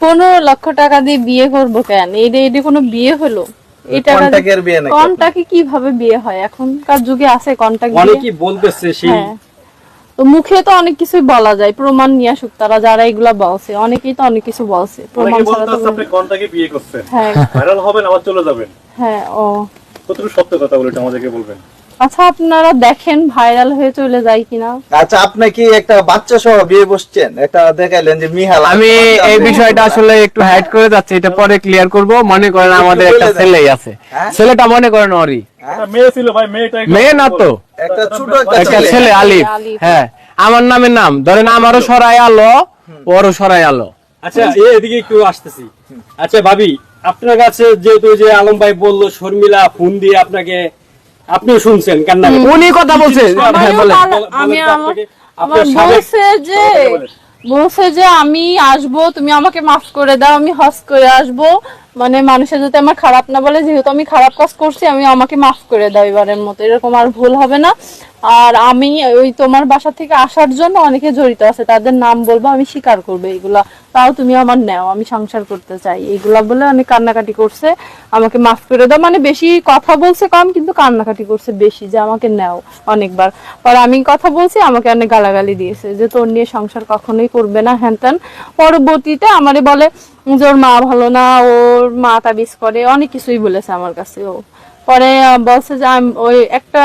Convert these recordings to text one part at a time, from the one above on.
পনেরো লক্ষ টাকা দিয়ে বিয়ে করব কেন? এটা এটা কোনো বিয়ে হলো? কন্টাকে কীভাবে বিয়ে হয়? এখনকার যুগে আছে অনেকেই বলতেছে সেই হ্যাঁ। তো মুখে তো অনেক কিছুই বলা যায়। প্রমাণ নিয়ে আসুক তারা যারা এগুলা বলছে। অনেকেই তো অনেক কিছু বলছে। প্রমাণ ছাড়া তো আপনি কন্টাকে বিয়ে করছেন। হ্যাঁ। ভাইরাল হবেন আবার চলে যাবেন। হ্যাঁ ও। কতটুকু সত্য কথা বলে আমাদেরকে বলবেন? আচ্ছা আপনারা দেখেন ভাইরাল হয়ে চলে যায় কিনা। আচ্ছা আপনি কি একটা বাচ্চা সহ বিয়ে বসছেন? একটা দেখাইলেন যে মিহাল আমি এই বিষয়টা আসলে একটু হাইড করে যাচ্ছি এটা পরে ক্লিয়ার করব। মনে করেন আমাদের একটা ছেলেই আছে। হ্যাঁ? ছেলেটা মনে করেন ওরই একটা মেয়ে ছিল ভাই মেয়েটা মেয়ে না তো। একটা ছোট একটা ছেলে। আলিফ। হ্যাঁ। আমার নামের নাম। ধরেন আমারও সরাই আলো ওরও সরাই আলো। আচ্ছা এ এদিকে একটু আসতেছি। আচ্ছা ভাবি আপনার কাছে যেহেতু যে আলম ভাই বলল শর্মিলা ফোন দিয়ে আপনাকে আপনিও শুনছেন কান্না উনি কথা বলছে। হ্যাঁ আমারও বলে কাল- বলেন তো আমি আমার বলছে যে বলছে যে আমি আসব তুমি আমাকে মাফ করে দাও আমি হজ করে আসব। মানে মানুষের যদি আমার খারাপ না বলে, যেহেতু আমি খারাপ কাজ করছি, আমি আমাকে মাফ করে দাও এবারের মতো। এরকম আর ভুল হবে না। আর আমি ওই তোমার বাসা থেকে আসার জন্য অনেকে জড়িত আছে, তাদের নাম বলব, আমি স্বীকার করব এগুলা। তাও তুমি আমার নেও, আমি সংসার করতে চাই। এগুলা বলে অনেক কান্নাকাটি করছে, আমাকে মাফ করে দাও। মানে বেশি কথা বলছে কম, কিন্তু কান্নাকাটি করছে বেশি, যে আমাকে নেও অনেকবার। পর আমি কথা বলছি, আমাকে অনেক গালাগালি দিয়েছে, যে তোর নিয়ে সংসার কখনোই করবে না, হ্যান ত্যান। পরবর্তীতে আমারে বলে যে ওর মা ভালো না, ওর মা তাবিজ করে, অনেক কিছুই বলেছে আমার কাছে ও পরে বলছে যে, আমি, ওই একটা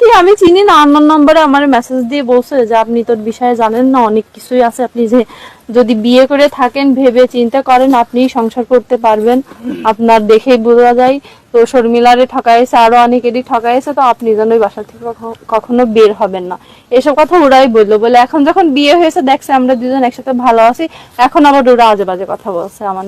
কি আমি চিনি না আননোন নম্বরে আমার মেসেজ দিয়ে বলছে যে, আপনি তোর বিষয়ে জানেন না, অনেক কিছুই আছে আপনি যে, যদি বিয়ে করে থাকেন, ভেবে চিন্তা করেন আপনি সংসার করতে পারবেন। আপনার দেখেই বোঝা যায়, তো শর্মিলারে ঠকাইছে, আরও অনেকেরই ঠকাইছে, তো আপনি যেন ওই বাসা থেকে কখনো বের হবেন না। এসব কথা ওরাই বলল, বলে এখন যখন বিয়ে হয়েছে, দেখছে আমরা দুজন একসাথে ভালো আছি, এখন আবার ওরা আজে বাজে কথা বলছে আমার